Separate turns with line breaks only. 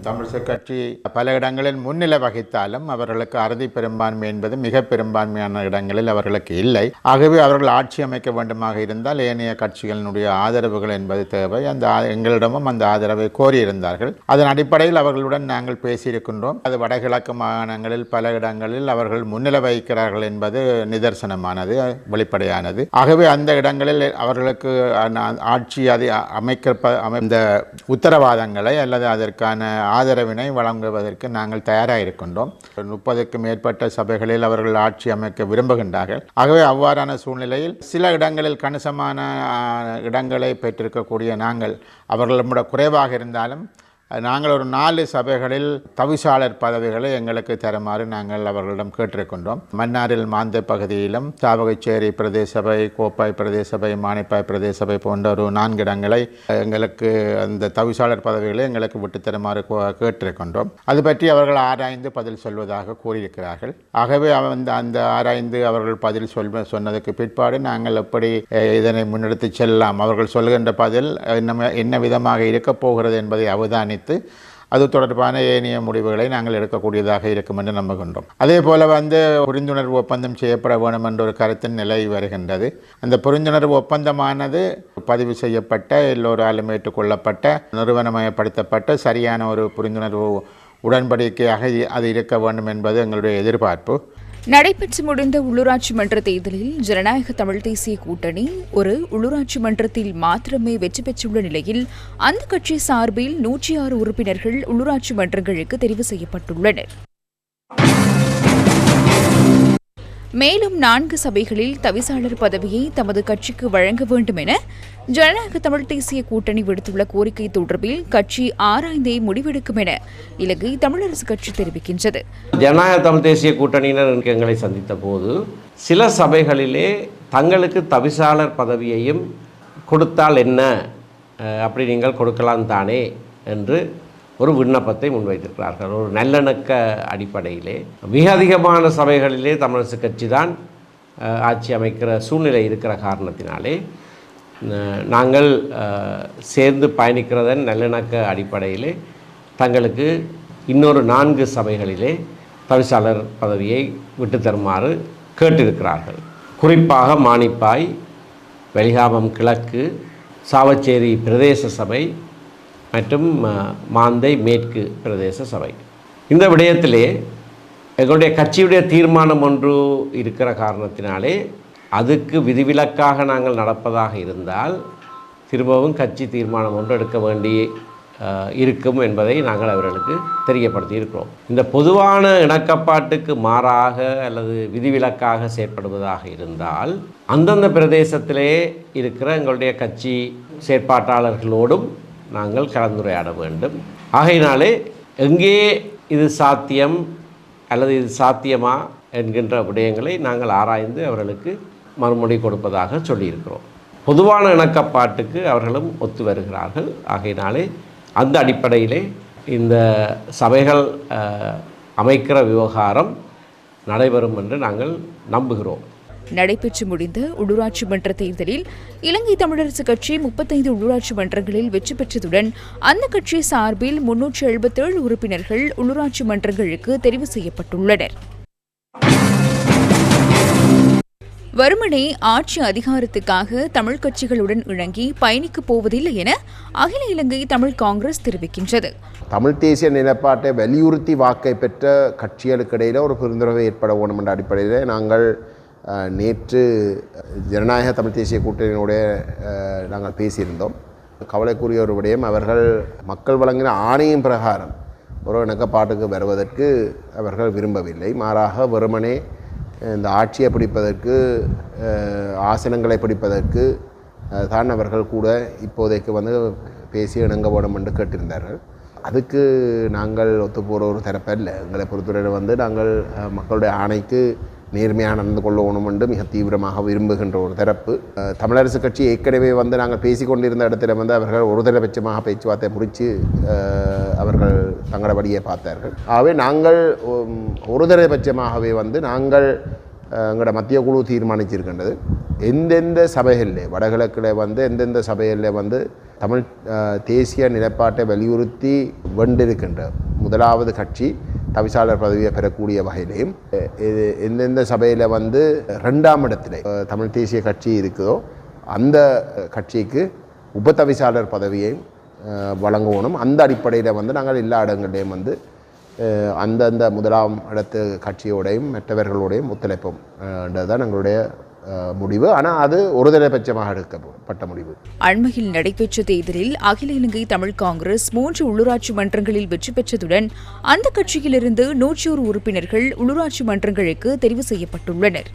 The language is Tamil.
தமிழிசை கட்சி பல இடங்களில் முன்னிலை வகித்தாலும் அவர்களுக்கு அறுதி பெரும்பான்மை என்பது மிக பெரும்பான்மையான இடங்களில் அவர்களுக்கு இல்லை. ஆகவே அவர்கள் ஆட்சி அமைக்க வேண்டுமாக இருந்தால் ஏனைய கட்சிகளினுடைய ஆதரவுகள் என்பது தேவை. அந்த எங்களிடமும் அந்த ஆதரவை கோரியிருந்தார்கள். அதன் அடிப்படையில் அவர்களுடன் நாங்கள் பேசியிருக்கின்றோம். அது வடகிழக்கு மாகாணங்களில் பல இடங்களில் அவர்கள் முன்னிலை வகிக்கிறார்கள் என்பது நிதர்சனமானது வெளிப்படையானது. ஆகவே அந்த இடங்களில் அவர்களுக்கு ஆட்சி அதை அமைக்க அமைந்த உத்தரவாதங்களை அல்லது அதற்கான ஆதரவினை வழங்குவதற்கு நாங்கள் தயாராக இருக்கின்றோம் முப்பதுக்கு மேற்பட்ட சபைகளில் அவர்கள் ஆட்சி அமைக்க விரும்புகின்றார்கள். ஆகவே அவ்வாறான சூழ்நிலையில் சில இடங்களில் கணிசமான இடங்களை பெற்றிருக்கக்கூடிய நாங்கள் அவர்களிடம் குறைவாக இருந்தாலும் நாங்கள் ஒரு நாலு சபைகளில் தவிசாளர் பதவிகளை எங்களுக்கு தருமாறு நாங்கள் அவர்களிடம் கேட்டிருக்கின்றோம். மன்னாரில் மாந்தை பகுதியிலும் சாவகச்சேரி பிரதேச சபை கோப்பாய் பிரதேச சபை மானிப்பாய் பிரதேச சபை போன்ற ஒரு நான்கு இடங்களை எங்களுக்கு அந்த தவிசாளர் பதவிகளை எங்களுக்கு விட்டு தருமாறு கேட்டிருக்கின்றோம். அது பற்றி அவர்கள் ஆராய்ந்து பதில் சொல்வதாக கூறியிருக்கிறார்கள். ஆகவே அந்த அந்த ஆராய்ந்து அவர்கள் பதில் சொல் சொன்னதுக்கு பிற்பாடு நாங்கள் எப்படி இதனை முன்னெடுத்து செல்லலாம்? அவர்கள் சொல்கின்ற பதில் என்ன என்ன விதமாக இருக்கப் போகிறது என்பதை அவதானித்து அது தொடர்பான ஏனைய முடிவுகளை நாங்கள் எடுக்கக்கூடியதாக இருக்கும் என்று நம்புகின்றோம். அதே போல வந்து புரிந்துணர்வு ஒப்பந்தம் செய்யப்பட வேண்டும் என்ற ஒரு கருத்தின் நிலை வருகின்றது. அந்த புரிந்துணர்வு ஒப்பந்தமானது பதிவு செய்யப்பட்ட எல்லோராலும் ஏற்றுக்கொள்ளப்பட்ட நிறுவனமயப்படுத்தப்பட்ட சரியான ஒரு புரிந்துணர்வு உடன்படிக்கையாக அது இருக்க வேண்டும் என்பது எங்களுடைய எதிர்பார்ப்பு.
நடைபெற்று முடிந்த உள்ளூராட்சி மன்ற தேர்தலில் ஜனநாயக தமிழ் தேசிய கூட்டணி ஒரு உள்ளூராட்சி மன்றத்தில் மாத்திரமே வெற்றி பெற்றுள்ள நிலையில் அந்த கட்சி சார்பில் நூற்றி ஆறு உறுப்பினர்கள் உள்ளூராட்சி மன்றங்களுக்கு தெரிவு செய்யப்பட்டுள்ளனர். மேலும் நான்கு சபைகளில் தவிசாளர் பதவியை தமது கட்சிக்கு வழங்க வேண்டும் என ஜனநாயக தமிழ் தேசிய கூட்டணி விடுத்துள்ள கோரிக்கை தொடர்பில் கட்சி ஆராய்ந்தே முடிவெடுக்கும் என இலங்கை தமிழரசு கட்சி தெரிவிக்கின்றது.
ஜனநாயக தமிழ் தேசிய கூட்டணியினர் எங்களை சந்தித்த போது சில சபைகளிலே தங்களுக்கு தவிசாளர் பதவியையும் கொடுத்தால் என்ன? அப்படி நீங்கள் கொடுக்கலாம் தானே என்று ஒரு விண்ணப்பத்தை முன்வைத்திருக்கிறார்கள். ஒரு நல்லிணக்க அடிப்படையிலே மிக அதிகமான சபைகளிலே தமிழரசு கட்சி தான் ஆட்சி அமைக்கிற சூழ்நிலை இருக்கிற காரணத்தினாலே நாங்கள் சேர்ந்து பயணிக்கிறதன் நல்லிணக்க அடிப்படையிலே தங்களுக்கு இன்னொரு நான்கு சபைகளிலே தவிசாளர் பதவியை விட்டு தருமாறு கேட்டிருக்கிறார்கள். குறிப்பாக மானிப்பாய் வெளிகாமம் கிழக்கு சாவச்சேரி பிரதேச சபை மற்றும் மாந்தை மேற்கு பிரதேச சபை. இந்த விடயத்திலே எங்களுடைய கட்சியுடைய தீர்மானம் ஒன்று இருக்கிற காரணத்தினாலே அதுக்கு விதிவிலக்காக நாங்கள் நடப்பதாக இருந்தால் திரும்பவும் கட்சி தீர்மானம் ஒன்று எடுக்க வேண்டி இருக்கும் என்பதை நாங்கள் அவர்களுக்கு தெரியப்படுத்தி இருக்கிறோம் இந்த பொதுவான இணக்கப்பாட்டுக்கு மாறாக அல்லது விதிவிலக்காக செயற்படுவதாக இருந்தால் அந்தந்த பிரதேசத்திலே இருக்கிற எங்களுடைய கட்சி செயற்பாட்டாளர்களோடும் நாங்கள் கலந்துரையாட வேண்டும். ஆகையினாலே எங்கே இது சாத்தியம் அல்லது இது சாத்தியமா என்கின்ற விடயங்களை நாங்கள் ஆராய்ந்து அவர்களுக்கு மறுமொழி கொடுப்பதாக சொல்லியிருக்கிறோம். பொதுவான இணக்கப்பாட்டுக்கு அவர்களும் ஒத்து வருகிறார்கள். ஆகையினாலே அந்த அடிப்படையிலே இந்த சபைகள் அமைக்கிற விவகாரம் நடைபெறும் என்று நாங்கள் நம்புகிறோம்.
நடைபெற்று முடிந்த உள்ளூராட்சி மன்ற தேர்தலில் இலங்கை தமிழரசு கட்சி முப்பத்தைந்து உள்ளூராட்சி மன்றங்களில் வெற்றி பெற்றதுடன் அந்த கட்சி சார்பில் முன்னூற்று எழுபத்தேழு உறுப்பினர்கள் உள்ளூராட்சி மன்றங்களுக்கு தெரிவு செய்யப்பட்டுள்ளனர். வருமனே ஆட்சி அதிகாரத்துக்காக தமிழ் கட்சிகளுடன் இணங்கி பயணிக்கப் போவதில்லை என அகில இலங்கை தமிழ் காங்கிரஸ் தெரிவிக்கின்றது.
தமிழ் தேசிய நிலைப்பாட்டை வலியுறுத்தி வாக்கை பெற்ற கட்சிகளுக்கு இடையில் ஒரு பெருந்துறவை ஏற்பட வேண்டும் என்ற அடிப்படையில் நாங்கள் நேற்று ஜனநாயக தமிழ் தேசிய கூட்டணியினுடைய நாங்கள் பேசியிருந்தோம். கவலைக்குரிய ஒரு விடயம் அவர்கள் மக்கள் வழங்கின ஆணையம் பிரகாரம் ஒரு இணக்கப்பாட்டுக்கு வருவதற்கு அவர்கள் விரும்பவில்லை. மாறாக வெறுமனே இந்த ஆட்சியை பிடிப்பதற்கு ஆசனங்களை பிடிப்பதற்கு தான் அவர்கள் கூட இப்போதைக்கு வந்து பேசி இணங்க வேணும் என்று கேட்டிருந்தார்கள். அதுக்கு நாங்கள் ஒத்து போகிற ஒரு தரப்பல்ல எங்களை பொறுத்தவரை வந்து நாங்கள் மக்களுடைய ஆணைக்கு நேர்மையாக நடந்து கொள்ளணும் என்று மிக தீவிரமாக விரும்புகின்ற ஒரு தரப்பு. தமிழரசு கட்சி ஏற்கனவே வந்து நாங்கள் பேசி கொண்டிருந்த இடத்துல வந்து அவர்கள் ஒரு தரபட்சமாக பேச்சுவார்த்தை முடித்து அவர்கள் தங்களபடியே பார்த்தார்கள். ஆகவே நாங்கள் ஒரு தரபட்சமாகவே வந்து நாங்கள் எங்களோட மத்திய குழு தீர்மானிச்சிருக்கின்றது. எந்தெந்த சபைகளில் வடகிழக்கில் வந்து எந்தெந்த சபைகளில் வந்து தமிழ் தேசிய நிலைப்பாட்டை வலியுறுத்தி வென்றிருக்கின்ற முதலாவது கட்சி தவிசாளர் பதவியை பெறக்கூடிய வகையிலையும் இது எந்தெந்த சபையில் வந்து ரெண்டாம் இடத்துல தமிழ் தேசிய கட்சி இருக்குதோ அந்த கட்சிக்கு உபதவிசாளர் தவிசாளர் பதவியையும் வழங்கணும் அந்த அடிப்படையில் வந்து நாங்கள் எல்லா இடங்கள்லையும் வந்து அந்தந்த முதலாம் இடத்து கட்சியோடையும் மற்றவர்களோடையும் ஒத்துழைப்போம் தான் எங்களுடைய முடிவு. ஆனால் அது ஒருதலைபட்சமாக எடுக்கப்பட்ட முடிவு.
அண்மையில் நடைபெற்ற தேர்தலில் அகில இலங்கை தமிழ் காங்கிரஸ் மூன்று உள்ளூராட்சி மன்றங்களில் வெற்றி பெற்றதுடன் அந்த கட்சியிலிருந்து நூற்றி ஒரு உறுப்பினர்கள் உள்ளூராட்சி மன்றங்களுக்கு தெரிவு செய்யப்பட்டுள்ளனர்.